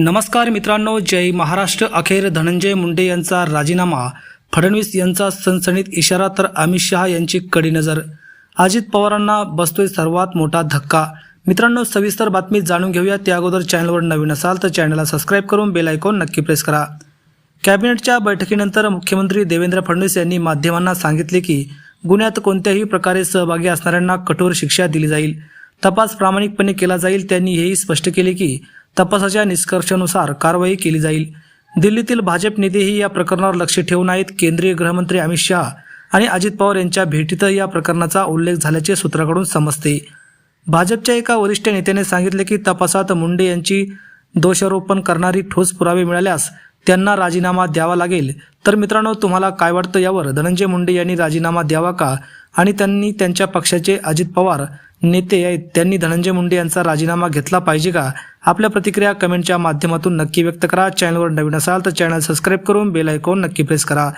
नमस्कार मित्रांनो जय महाराष्ट्र. अखेर धनंजय मुंडे यांचा राजीनामा. फडणवीस यांचा सणसणीत इशारा तर अमित शहा यांची कडी नजर. अजित पवारांना बसतोय सर्वात मोठा धक्का. मित्रांनो सविस्तर बातमी जाणून घेऊया. त्या अगोदर चॅनलवर नवीन असाल तर चॅनलला सबस्क्राईब करून बेल आयकॉन नक्की प्रेस करा. कॅबिनेटच्या बैठकीनंतर मुख्यमंत्री देवेंद्र फडणवीस यांनी माध्यमांना सांगितले की गुन्ह्यात कोणत्याही प्रकारे सहभागी असणाऱ्यांना कठोर शिक्षा दिली जाईल. तपास प्रामाणिकपणे केला जाईल त्यांनी हेही स्पष्ट केले की तपासाच्या निष्कर्षानुसार कारवाई केली जाईल. दिल्लीतील भाजप नेतेही या प्रकरणावर लक्ष ठेवून आहेत. केंद्रीय गृहमंत्री अमित शहा आणि अजित पवार यांच्या भेटीतही या प्रकरणाचा उल्लेख झाल्याचे सूत्राकडून समजते. भाजपच्या एका वरिष्ठ नेत्याने सांगितले की तपासात मुंडे यांची दोषारोपण करणारी ठोस पुरावे मिळाल्यास त्यांना राजीनामा द्यावा लागेल. तर मित्रांनो तुम्हाला काय वाटतं यावर? धनंजय मुंडे यांनी राजीनामा द्यावा का? आणि त्यांनी त्यांच्या पक्षाचे अजित पवार नेते आहेत. त्यांनी धनंजय मुंडे यांचा राजीनामा घेतला पाहिजे का? आपल्या प्रतिक्रिया कमेंटच्या माध्यमातून नक्की व्यक्त करा. चॅनलवर नवीन असाल तर चॅनल सबस्क्राईब करून बेल आयकॉन नक्की प्रेस करा.